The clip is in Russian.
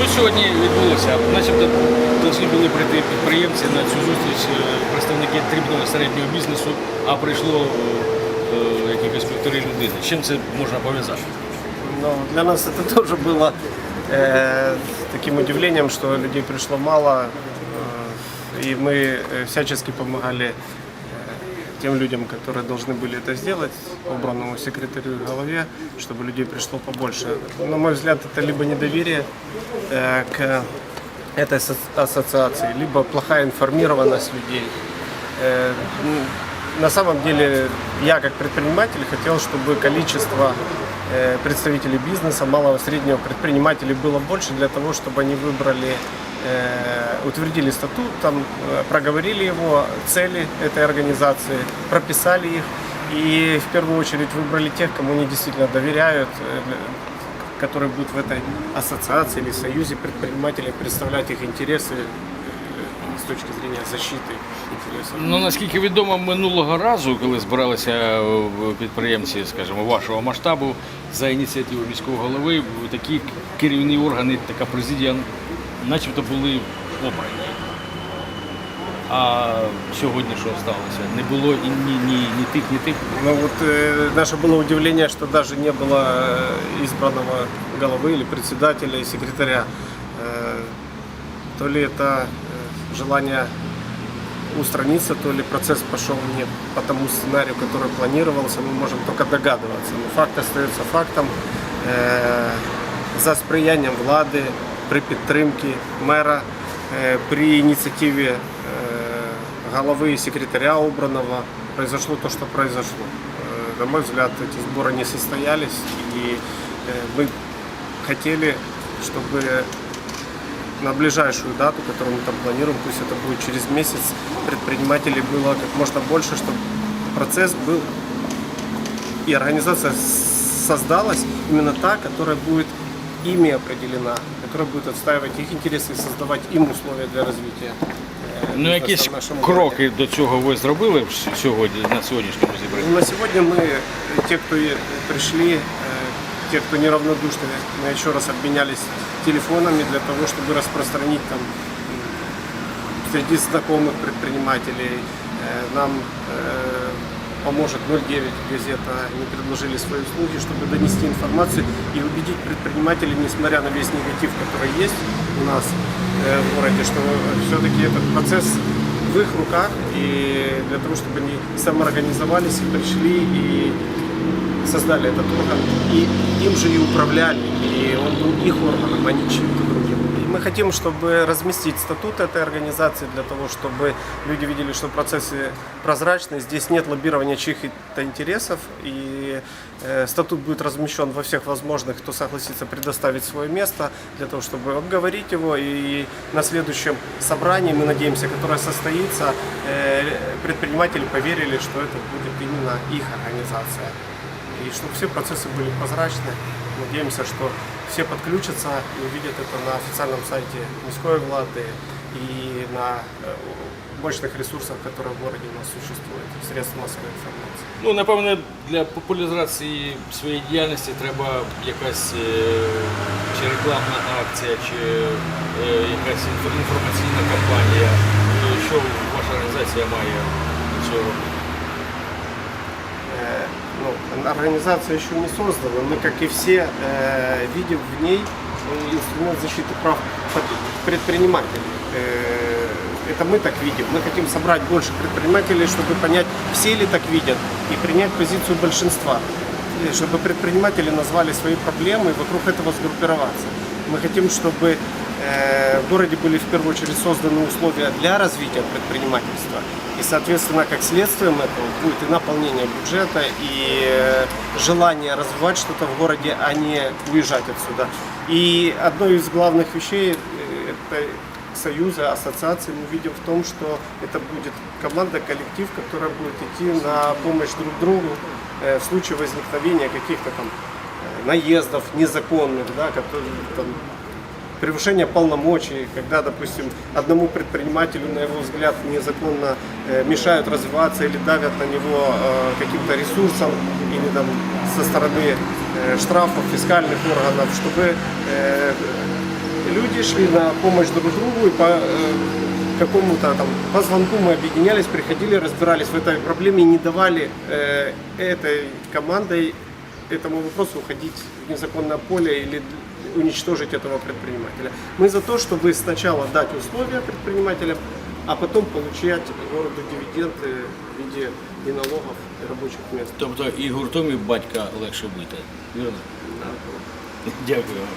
Що сьогодні відбулося? Начебто повинні були прийти підприємці на цю зустріч е, представники дрібного і середнього бізнесу, а прийшло е, е, якихось півтори людини. З чим це можна пов'язати? Но для нас это тоже было э, таким удивлением, что людей пришло мало, э, и мы э, всячески помогали э, Тем людям, которые должны были это сделать, убранному секретарю и голове, чтобы людей пришло побольше. На мой взгляд, это либо недоверие э, к этой ассоциации, либо плохая информированность людей. Э, м, На самом деле, я как предприниматель хотел, чтобы количество э, представителей бизнеса, малого и среднего предпринимателей было больше для того, чтобы они выбрали, э, утвердили статут, там, э, проговорили его, цели этой организации, прописали их и в первую очередь выбрали тех, кому они действительно доверяют, которые будут в этой ассоциации или союзе предпринимателей представлять их интересы с точки зрения защиты интересов. Ну наскільки відомо, минулого разу, коли збиралися е, підприємці, скажімо, вашого масштабу за ініціативою міського голови, такі керівні органи, така президія, начебто були обрані. А сьогодні що сталося? Не було і ні, ні, ні тих, ні тих. Ну вот э, наше было удивление, что даже не было э, избранного головы или председателя и секретаря. Э, то ли это э, желание устраниться, то ли процесс пошел не по тому сценарию, который планировался, мы можем только догадываться. Но факт остается фактом. Э, за сприянням влади, при підтримці мера, е, при ініціативі е, головы и секретаря убранного произошло то, что произошло. Э, На мой взгляд, эти сборы не состоялись, и э, мы хотели, чтобы на ближайшую дату, которую мы там планируем, пусть это будет через месяц, предпринимателей было как можно больше, чтобы процесс был и организация с- создалась именно та, которая будет ими определена, которая будет отстаивать их интересы и создавать им условия для развития. э, Ну бизнеса якісь в нашем городе. кроки до цього ви зробили в- сьогодні на сьогоднішньому зібранні? Ну, На сегодня мы, э, те, кто и пришли, э, те, кто неравнодушны, мы еще раз обменялись телефонами для того, чтобы распространить там среди знакомых предпринимателей. Э, Нам э, поможет 09 газета, они предложили свои услуги, чтобы донести информацию и убедить предпринимателей, несмотря на весь негатив, который есть у нас э, в городе, что все-таки этот процесс в их руках, и для того, чтобы они самоорганизовались и пришли и создали этот орган, и им же и управляли, и он был их органом, а не чьим-то другим. Мы хотим, чтобы разместить статут этой организации для того, чтобы люди видели, что процессы прозрачны, здесь нет лоббирования чьих-то интересов, и э, статут будет размещен во всех возможных, кто согласится предоставить свое место для того, чтобы обговорить его, и на следующем собрании, мы надеемся, которое состоится, э, предприниматели поверили, что это будет именно их организация. И чтобы все процессы были прозрачны. Надеемся, что все подключатся и увидят это на официальном сайте Мирской влады и на э, мощных ресурсах, которые в городе у нас существуют, средств массовой информации. Ну, напевне, для популяризації своєї діяльності треба якась е, чи рекламна акція, чи е, якась інфо- інформаційна кампанія. Е, Що ваша організація має до цього? Э, ну, Организация еще не создана. Мы, как и все, э, видим в ней э, инструмент защиты прав предпринимателей. Э, Это мы так видим. Мы хотим собрать больше предпринимателей, чтобы понять, все ли так видят, и принять позицию большинства. Чтобы предприниматели назвали свои проблемы и вокруг этого сгруппироваться. Мы хотим, чтобы в городе были в первую очередь созданы условия для развития предпринимательства. И, соответственно, как следствием этого будет и наполнение бюджета, и э, желание развивать что-то в городе, а не уезжать отсюда. И одной из главных вещей э, это союза, ассоциации мы видим в том, что это будет команда, коллектив, которая будет идти на помощь друг другу э, в случае возникновения каких-то там э, наездов незаконных, да, которые там, превышение полномочий, когда, допустим, одному предпринимателю, на его взгляд, незаконно э, мешают развиваться или давят на него э, каким-то ресурсом или там со стороны э, штрафов фискальных органов, чтобы люди шли на помощь друг другу и по какому-то там по звонку мы объединялись, приходили, разбирались в этой проблеме и не давали этой командой этому вопросу уходить в незаконное поле или уничтожить этого предпринимателя. Мы за то, чтобы сначала дать условия предпринимателям, а потом получать городу дивиденды в виде и налогов, и рабочих мест. Тобто і гуртом, і батька легше бити. Вірно? Дякую вам.